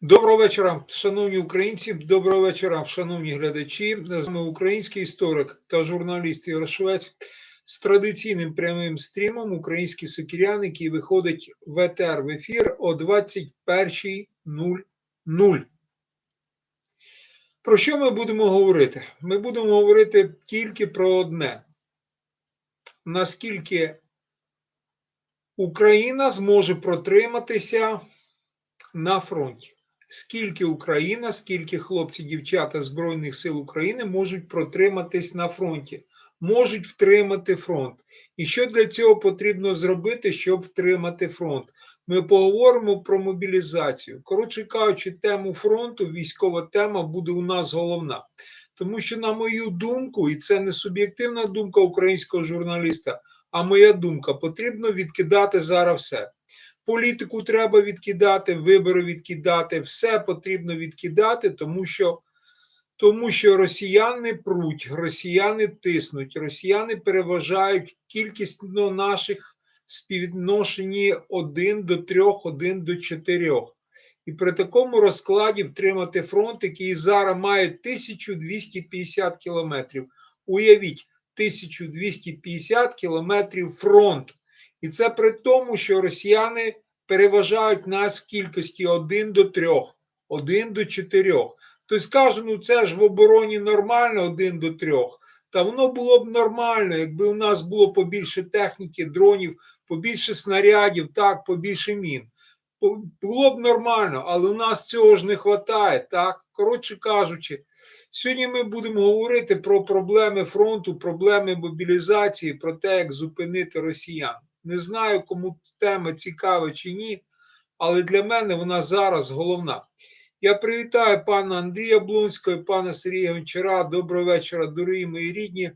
Доброго вечора, шановні українці. Доброго вечора, шановні глядачі. З вами український історик та журналіст Ігор Швець з традиційним прямим стрімом Українські сокіряни, який виходить в ЕТР в ефір о 21.00. Про що ми будемо говорити? Ми будемо говорити тільки про одне: наскільки Україна зможе протриматися на фронті скільки Україна, скільки хлопці, дівчата Збройних сил України можуть протриматись на фронті, можуть втримати фронт. І що для цього потрібно зробити, щоб втримати фронт? Ми поговоримо про мобілізацію. Коротше кажучи, тему фронту, військова тема буде у нас головна. Тому що, на мою думку, і це не суб'єктивна думка українського журналіста, а моя думка, потрібно відкидати зараз все політику треба відкидати, вибори відкидати, все потрібно відкидати, тому що тому що росіяни пруть, росіяни тиснуть, росіяни переважають кількість ну, наших співвідношенні 1 до 3, 1 до 4. І при такому розкладі втримати фронт, який зараз має 1250 кілометрів. Уявіть, 1250 кілометрів фронт. І це при тому, що росіяни переважають нас в кількості 1 до 3, 1 до 4. Тобто скажуть, ну це ж в обороні нормально 1 до 3. Та воно було б нормально, якби у нас було побільше техніки, дронів, побільше снарядів, так, побільше мін. Було б нормально, але у нас цього ж не вистачає. Так, коротше кажучи, сьогодні ми будемо говорити про проблеми фронту, проблеми мобілізації, про те, як зупинити росіян. Не знаю, кому тема цікава чи ні, але для мене вона зараз головна. Я привітаю пана Андрія Блонського і пана Сергія Гончара. Доброго вечора, дорогі мої рідні.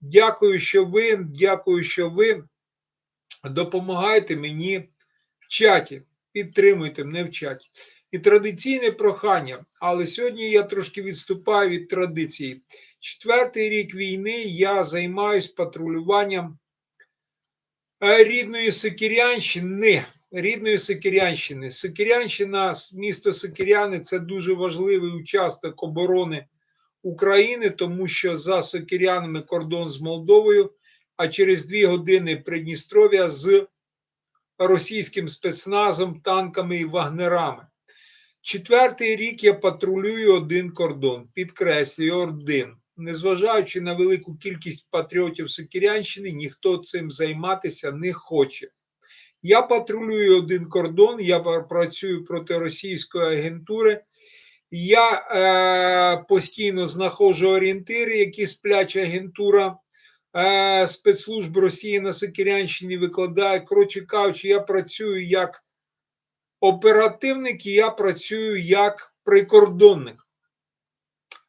Дякую, що ви, дякую, що ви допомагаєте мені в чаті. Підтримуйте мене в чаті. І традиційне прохання, але сьогодні я трошки відступаю від традиції. Четвертий рік війни я займаюся патрулюванням рідної Сокірянщини. Рідної Сокірянщини. Сокірянщина, місто Сокіряни це дуже важливий участок оборони України, тому що за Сокірянами кордон з Молдовою, а через дві години Придністров'я з російським спецназом, танками і вагнерами. Четвертий рік я патрулюю один кордон, підкреслюю один незважаючи на велику кількість патріотів Сокірянщини, ніхто цим займатися не хоче. Я патрулюю один кордон, я працюю проти російської агентури. Я е, постійно знаходжу орієнтири, які спляча агентура е, спецслужб Росії на Сокірянщині викладає. Коротше кажучи, я працюю як оперативник і я працюю як прикордонник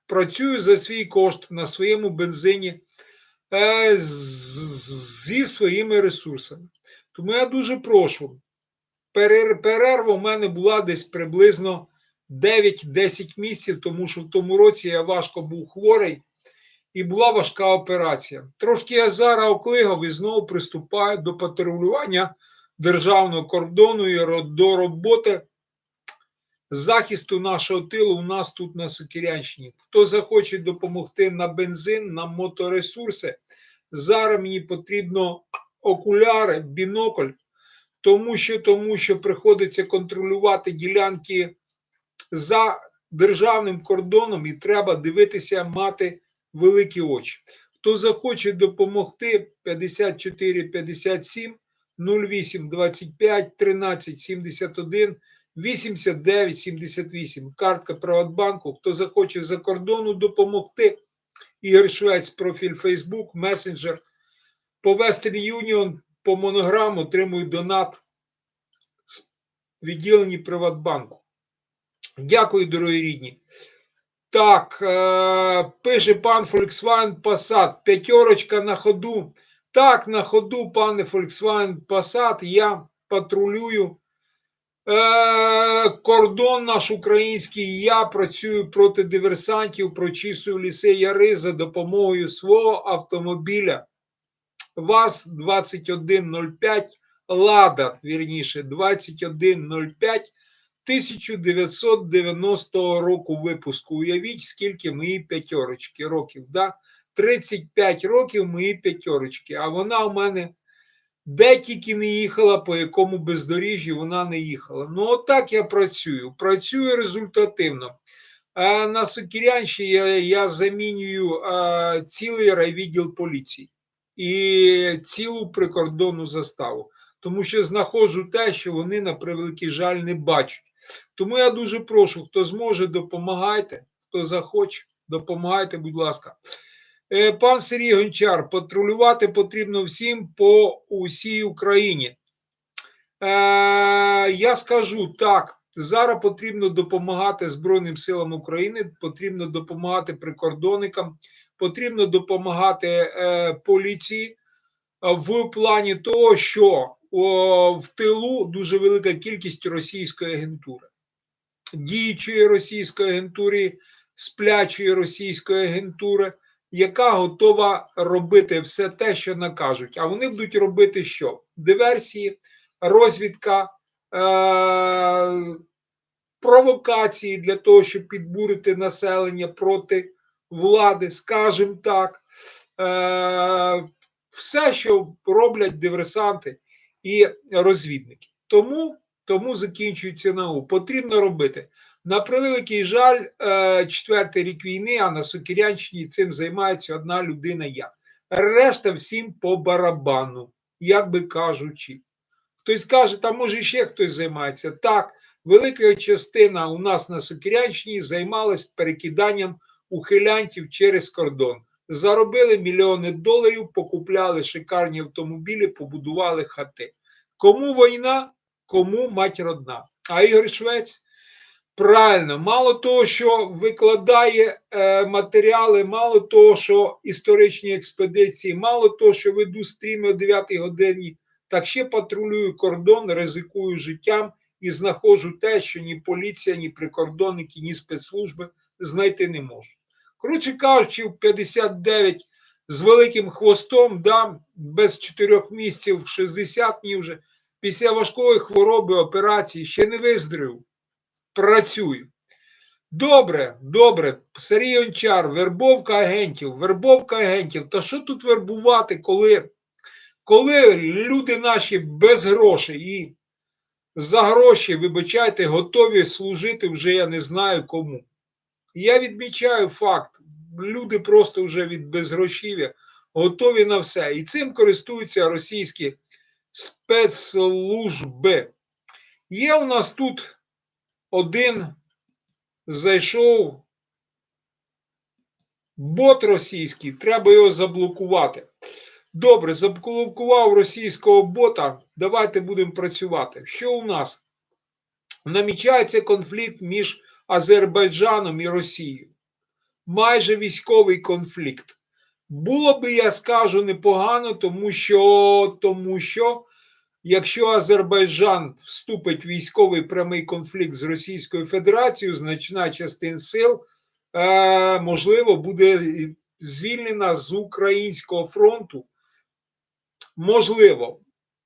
працюю за свій кошт на своєму бензині е, зі своїми ресурсами. Тому я дуже прошу. Перерва в мене була десь приблизно 9-10 місяців, тому що в тому році я важко був хворий і була важка операція. Трошки я зараз оклигав і знову приступаю до патрулювання державного кордону і до роботи захисту нашого тилу у нас тут на Сокірянщині. Хто захоче допомогти на бензин, на моторесурси, зараз мені потрібно окуляри, бінокль, тому що, тому що приходиться контролювати ділянки за державним кордоном і треба дивитися, мати великі очі. Хто захоче допомогти 54 57 08 25 13 71 8978. Картка Приватбанку. Хто захоче за кордону допомогти. Ігор Швець, профіль Facebook, месенджер. По Western Union по монограму отримують донат з відділенні Приватбанку. Дякую, дорогі рідні. Так, е, пише пан Volkswagen Passat. П'ятерочка на ходу. Так, на ходу, пане Volkswagen Passat, я патрулюю кордон наш український. Я працюю проти диверсантів, прочісую ліси яри за допомогою свого автомобіля. ВАЗ-2105, Лада, вірніше, 2105 1990 року випуску. Уявіть, скільки мої п'ятерочки років. Да? 35 років мої п'ятерочки. А вона у мене де тільки не їхала, по якому бездоріжжі вона не їхала. Ну, отак я працюю. Працюю результативно. А на Сокірянщині я, я замінюю а, цілий райвідділ поліції і цілу прикордонну заставу, тому що знаходжу те, що вони на превеликий жаль не бачать. Тому я дуже прошу, хто зможе, допомагайте, хто захоче, допомагайте, будь ласка. Е, Пан Сергій Гончар, патрулювати потрібно всім по усій Україні. Е, я скажу так. Зараз потрібно допомагати Збройним силам України, потрібно допомагати прикордонникам, потрібно допомагати е, поліції в плані того, що о, в тилу дуже велика кількість російської агентури, діючої російської агентури, сплячої російської агентури, яка готова робити все те, що накажуть. А вони будуть робити що? Диверсії, розвідка. Е- провокації для того, щоб підбурити населення проти влади, скажімо так, е, все, що роблять диверсанти і розвідники. Тому тому закінчується наук. Потрібно робити. На превеликий жаль, е, четвертий рік війни, а на Сокірянщині цим займається одна людина. Я решта всім по барабану, як би кажучи. Хтось каже, там може ще хтось займається. Так, велика частина у нас на Сокірянщині займалась перекиданням ухилянтів через кордон. Заробили мільйони доларів, покупляли шикарні автомобілі, побудували хати. Кому війна, кому мать родна. А Ігор Швець правильно, мало того, що викладає е, матеріали, мало того, що історичні експедиції, мало того, що веду стріми о 9 годині, так ще патрулюю кордон, ризикую життям і знаходжу те, що ні поліція, ні прикордонники, ні спецслужби знайти не можуть. Коротше кажучи, в 59 з великим хвостом, да, без 4 місяців, 60 днів вже, після важкої хвороби операції ще не виздоровів. Працюю. Добре, добре, Сергій Ончар, вербовка агентів, вербовка агентів. Та що тут вербувати, коли, коли люди наші без грошей і за гроші, вибачайте, готові служити вже я не знаю кому. Я відмічаю факт, люди просто вже від безгрошів'я готові на все. І цим користуються російські спецслужби. Є у нас тут один зайшов бот російський, треба його заблокувати. Добре, заблокував російського бота. Давайте будемо працювати. Що у нас? Намічається конфлікт між Азербайджаном і Росією. Майже військовий конфлікт. Було би, я скажу, непогано, тому що, тому що якщо Азербайджан вступить в військовий прямий конфлікт з Російською Федерацією, значна частина сил, е, можливо, буде звільнена з Українського фронту. Можливо,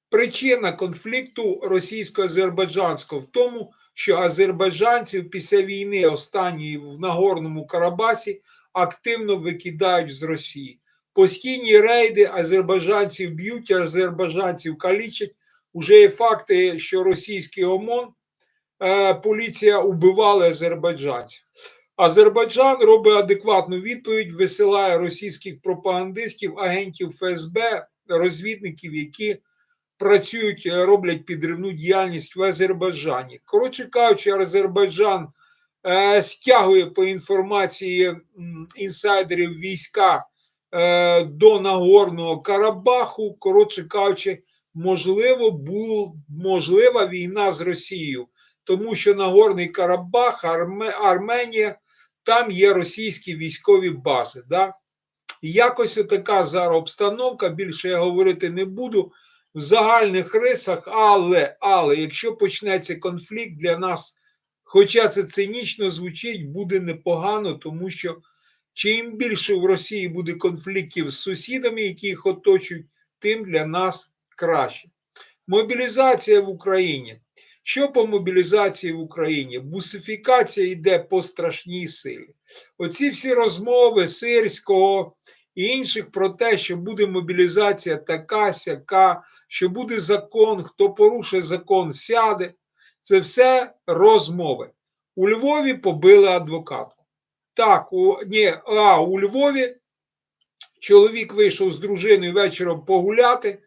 причина конфлікту російсько-азербайджанського в тому, що азербайджанців після війни останньої в Нагорному Карабасі активно викидають з Росії. Постійні рейди азербайджанців б'ють, азербайджанців калічать. Уже є факти, що російський ОМОН е, поліція убивали азербайджанців. Азербайджан робить адекватну відповідь, висилає російських пропагандистів, агентів ФСБ, розвідників, які працюють, роблять підривну діяльність в Азербайджані. Коротше кажучи, Азербайджан е, стягує по інформації інсайдерів війська е, до Нагорного Карабаху. Коротше кажучи, можливо, був, можлива війна з Росією, тому що Нагорний Карабах, Арменія, там є російські військові бази. Да? Якось така зараз обстановка, більше я говорити не буду в загальних рисах, але, але якщо почнеться конфлікт для нас, хоча це цинічно звучить, буде непогано, тому що чим більше в Росії буде конфліктів з сусідами, які їх оточують, тим для нас краще. Мобілізація в Україні. Що по мобілізації в Україні? Бусифікація йде по страшній силі. Оці всі розмови Сирського і інших про те, що буде мобілізація така, сяка, що буде закон, хто порушить закон, сяде. Це все розмови. У Львові побили адвокатку. Так, у, ні, а у Львові чоловік вийшов з дружиною вечором погуляти.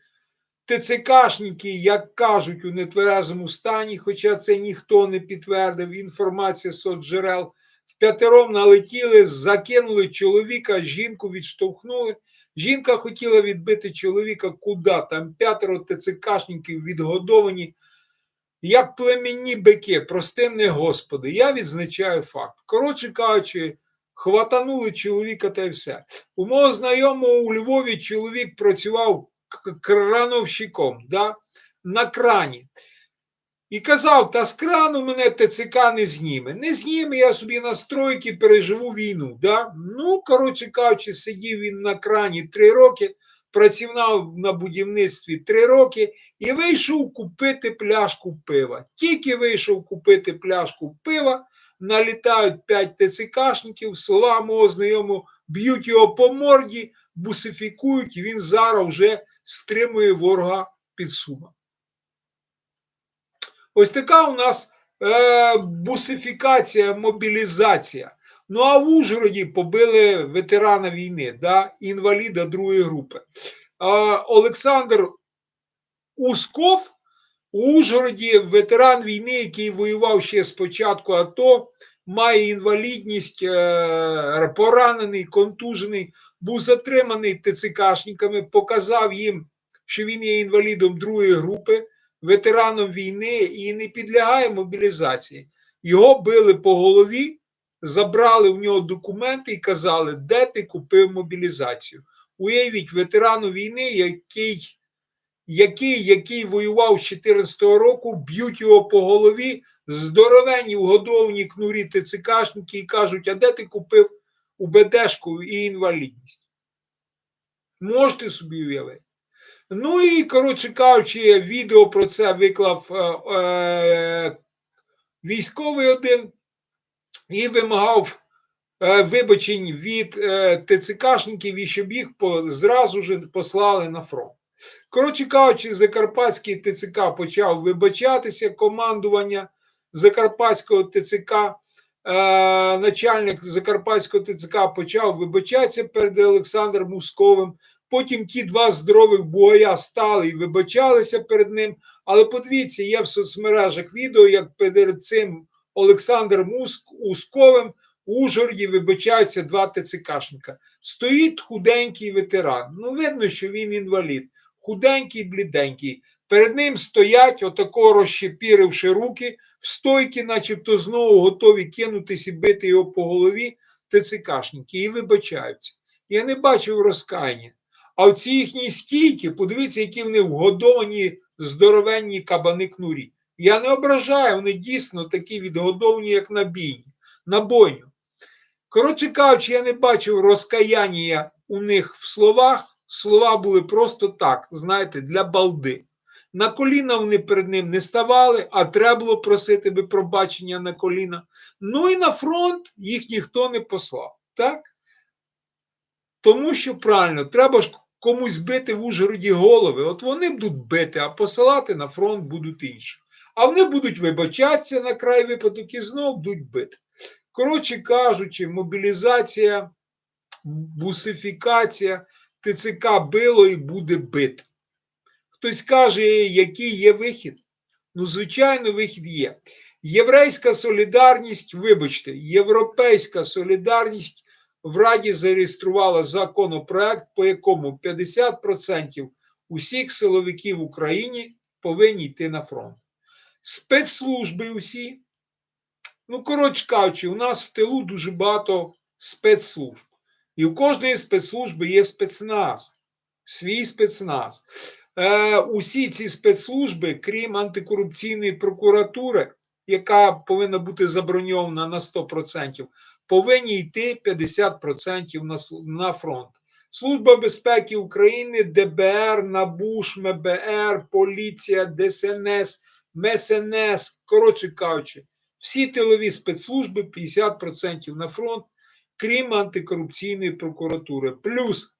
ТЦКшники, як кажуть, у нетверезому стані, хоча це ніхто не підтвердив, інформація соцджерел, в п'ятером налетіли, закинули чоловіка, жінку відштовхнули. Жінка хотіла відбити чоловіка куди? Там п'ятеро ТЦКшників відгодовані, як племінні бики, прости мене Господи. Я відзначаю факт. Коротше кажучи, хватанули чоловіка та й все. У мого знайомого у Львові чоловік працював крановщиком да, на крані. І казав, та з крану мене ТЦК не зніме. Не зніме, я собі на стройки переживу війну. Да? Ну, коротше кажучи, сидів він на крані три роки, працював на будівництві три роки і вийшов купити пляшку пива. Тільки вийшов купити пляшку пива, налітають п'ять ТЦКшників, села мого знайомого, б'ють його по морді, бусифікують, і він зараз вже стримує ворога під сума. Ось така у нас е, бусифікація, мобілізація. Ну а в Ужгороді побили ветерана війни, да, інваліда другої групи. Олександр Усков у Ужгороді ветеран війни, який воював ще з початку АТО, має інвалідність, е, поранений, контужений, був затриманий ТЦКшниками, показав їм, що він є інвалідом другої групи, ветераном війни і не підлягає мобілізації. Його били по голові, забрали в нього документи і казали, де ти купив мобілізацію. Уявіть, ветерану війни, який який, який воював з 14-го року, б'ють його по голові, здоровені вгодовані кнурі ТЦКшники і кажуть, а де ти купив УБДшку і інвалідність? Можете собі уявити. Ну і, коротше кажучи, відео про це виклав е, е, військовий один і вимагав е, вибачень від е, ТЦКшників, і щоб їх зразу ж послали на фронт. Коротше кажучи, Закарпатський ТЦК почав вибачатися командування Закарпатського ТЦК. Е, начальник Закарпатського ТЦК почав вибачатися перед Олександром Мусковим. Потім ті два здорових бугая стали і вибачалися перед ним. Але подивіться, є в соцмережах відео, як перед цим Олександр Муск Усковим у Ужгороді вибачаються два ТЦКшника. Стоїть худенький ветеран. Ну, видно, що він інвалід. Худенький, бліденький. Перед ним стоять, отако розщепіривши руки, в стойки, начебто знову готові кинутись і бити його по голові ТЦКшники і вибачаються. Я не бачив розкаяння. А оці їхні стійки, подивіться, які вони вгодовані здоровенні кабани кнурі. Я не ображаю, вони дійсно такі відгодовані, як на бійні, на бойню. Коротше кажучи, я не бачив розкаяння у них в словах. Слова були просто так, знаєте, для балди. На коліна вони перед ним не ставали, а треба було просити би пробачення на коліна. Ну і на фронт їх ніхто не послав. Так? Тому що правильно, треба ж комусь бити в Ужгороді голови. От вони будуть бити, а посилати на фронт будуть інші. А вони будуть вибачатися на край випадок і знову будуть бити. Коротше кажучи, мобілізація, бусифікація, ТЦК било і буде бити. Хтось каже, який є вихід? Ну, звичайно, вихід є. Єврейська солідарність, вибачте, Європейська солідарність в Раді зареєструвала законопроект, по якому 50% усіх силовиків в Україні повинні йти на фронт. Спецслужби усі. Ну, коротше кажучи, у нас в тилу дуже багато спецслужб. І у кожної спецслужби є спецназ, свій спецназ. Е, усі ці спецслужби, крім антикорупційної прокуратури, яка повинна бути заброньована на 100%, повинні йти 50% на, на фронт. Служба безпеки України, ДБР, НАБУ, ШМБР, поліція, ДСНС, МСНС, коротше кажучи, всі тилові спецслужби 50% на фронт, крім антикорупційної прокуратури. Плюс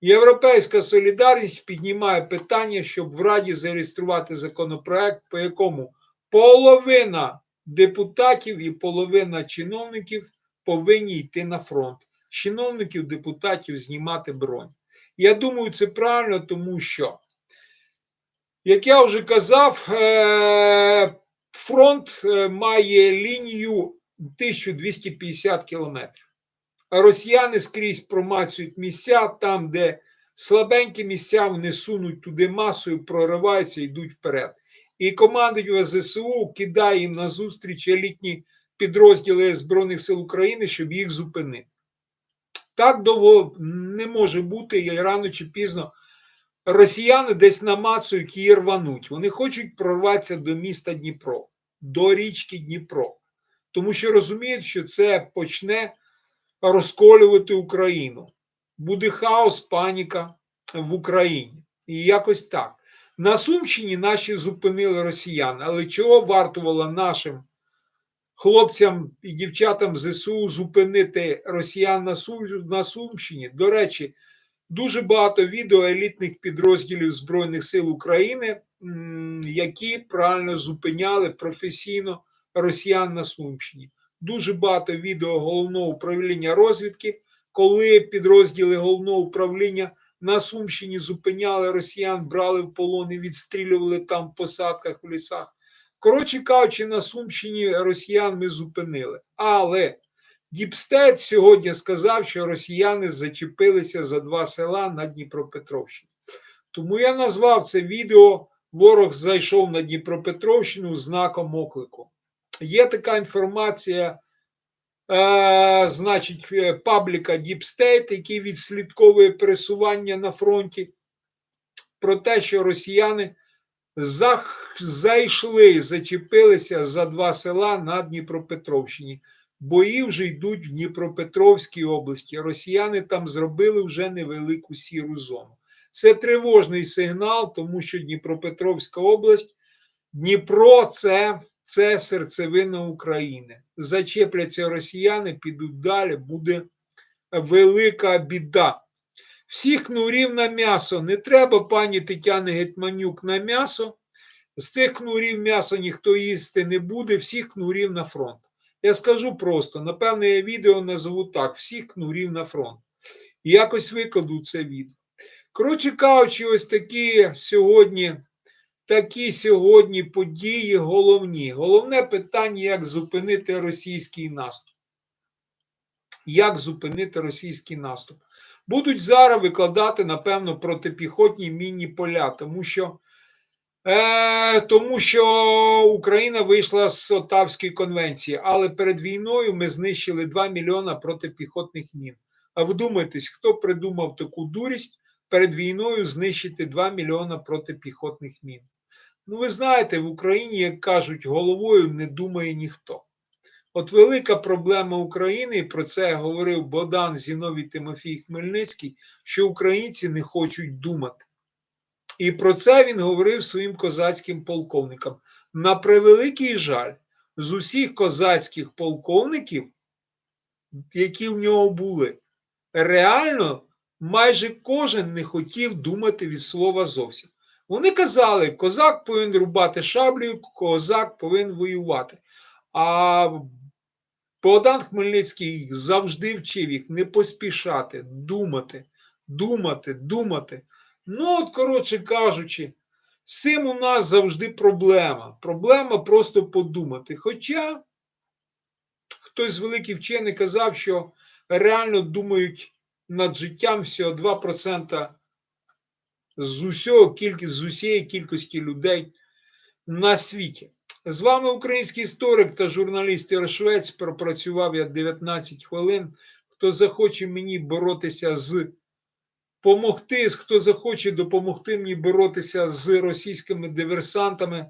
Європейська солідарність піднімає питання, щоб в Раді зареєструвати законопроект, по якому половина депутатів і половина чиновників повинні йти на фронт. Чиновників, депутатів знімати бронь. Я думаю, це правильно, тому що, як я вже казав, е, фронт е, має лінію 1250 кілометрів. Росіяни скрізь промацують місця там, де слабенькі місця вони сунуть туди масою, прориваються йдуть вперед. І командують ЗСУ кидає їм назустріч елітні підрозділи Збройних сил України, щоб їх зупинити. Так довго не може бути, і рано чи пізно росіяни десь намацують і рвануть. Вони хочуть прорватися до міста Дніпро, до річки Дніпро, тому що розуміють, що це почне розколювати Україну. Буде хаос, паніка в Україні. І якось так. На Сумщині наші зупинили росіян, але чого вартувало нашим хлопцям і дівчатам ЗСУ зупинити росіян на, Сум, на Сумщині? До речі, дуже багато відео елітних підрозділів Збройних сил України, які правильно зупиняли професійно росіян на Сумщині. Дуже багато відео головного управління розвідки, коли підрозділи головного управління на Сумщині зупиняли росіян, брали в полон і відстрілювали там в посадках в лісах. Коротше кажучи, на Сумщині росіян ми зупинили. Але Діпстейт сьогодні сказав, що росіяни зачепилися за два села на Дніпропетровщині. Тому я назвав це відео Ворог зайшов на Дніпропетровщину знаком оклику. Є така інформація, е, значить, е, пабліка State, який відслідковує пересування на фронті, про те, що росіяни зах, зайшли, зачепилися за два села на Дніпропетровщині. Бої вже йдуть в Дніпропетровській області. Росіяни там зробили вже невелику сіру зону. Це тривожний сигнал, тому що Дніпропетровська область, Дніпро це це серцевина України. Зачепляться росіяни, підуть далі, буде велика біда. Всіх кнурів на м'ясо. Не треба, пані Тетяни Гетманюк, на м'ясо. З цих кнурів м'ясо ніхто їсти не буде, всіх кнурів на фронт. Я скажу просто: напевне, я відео назву так: всіх кнурів на фронт. І якось викладу це відео. Коротше кажучи, ось такі сьогодні такі сьогодні події головні. Головне питання, як зупинити російський наступ. Як зупинити російський наступ? Будуть зараз викладати, напевно, протипіхотні мінні поля, тому що е, тому що Україна вийшла з Отавської конвенції, але перед війною ми знищили 2 мільйона протипіхотних мін. А вдумайтесь, хто придумав таку дурість перед війною знищити 2 мільйона протипіхотних мін? Ну, ви знаєте, в Україні, як кажуть, головою не думає ніхто. От велика проблема України, про це говорив Богдан Зіновій Тимофій Хмельницький, що українці не хочуть думати. І про це він говорив своїм козацьким полковникам. На превеликий жаль, з усіх козацьких полковників, які в нього були, реально майже кожен не хотів думати від слова зовсім. Вони казали, козак повинен рубати шаблею, козак повинен воювати. А Богдан Хмельницький завжди вчив їх не поспішати, думати, думати, думати. Ну, от, коротше кажучи, з цим у нас завжди проблема. Проблема просто подумати. Хоча хтось з великих вчений казав, що реально думають над життям всього 2% з усього кількість, з усієї кількості людей на світі. З вами український історик та журналіст Іршвець. Пропрацював я 19 хвилин. Хто захоче мені боротися з помогти, хто захоче допомогти мені боротися з російськими диверсантами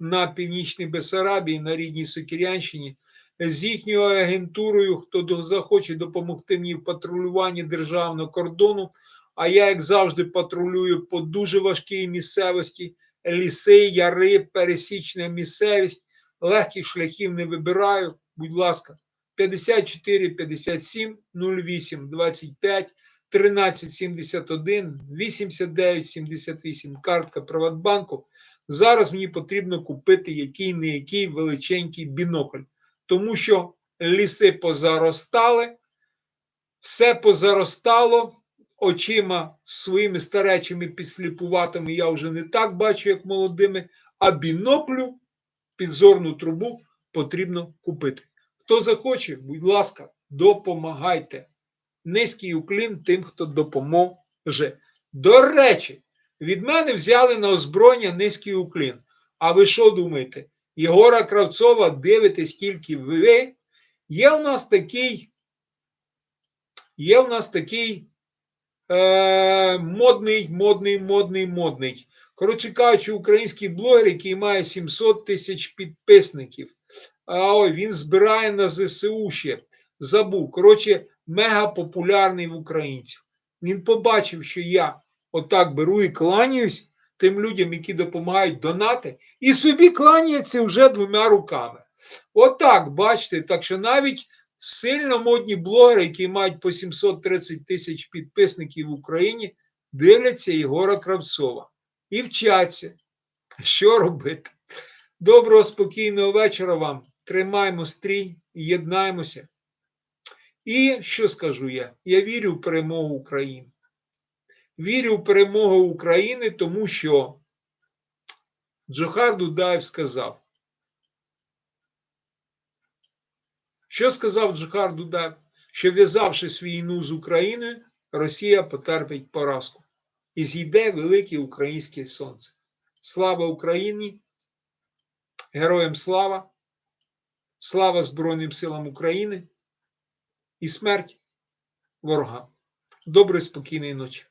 на північній Бесарабії, на рідній Сокірянщині, з їхньою агентурою, хто захоче допомогти мені в патрулюванні державного кордону. А я, як завжди, патрулюю по дуже важкій місцевості. ліси, яри, пересічна місцевість. Легких шляхів не вибираю. Будь ласка, 54 57 08 25 13 71 89 78. Картка Приватбанку. Зараз мені потрібно купити який не який величенький бінокль, тому що ліси позаростали, все позаростало очима своїми старечими підсліпуватими я вже не так бачу, як молодими, а біноклю підзорну трубу потрібно купити. Хто захоче, будь ласка, допомагайте. Низький уклін тим, хто допоможе. До речі, від мене взяли на озброєння низький уклін. А ви що думаєте? Єгора Кравцова дивитесь тільки ви. Є у нас такий, є у нас такий е, модний, модний, модний, модний. Коротше кажучи, український блогер, який має 700 тисяч підписників. А ой, він збирає на ЗСУ ще. Забув. Коротше, мега популярний в українців. Він побачив, що я отак беру і кланяюсь тим людям, які допомагають донати, і собі кланяється вже двома руками. Отак, бачите, так що навіть сильно модні блогери, які мають по 730 тисяч підписників в Україні, дивляться Єгора Кравцова і вчаться, що робити. Доброго, спокійного вечора вам. Тримаємо стрій, єднаємося. І що скажу я? Я вірю в перемогу України. Вірю в перемогу України, тому що Джохар Дудаєв сказав. Що сказав Джохар Дудаєв? Що в'язавшись війну з Україною, Росія потерпить поразку і зійде велике українське сонце. Слава Україні! Героям слава! Слава Збройним силам України і смерть ворога. Доброї спокійної ночі.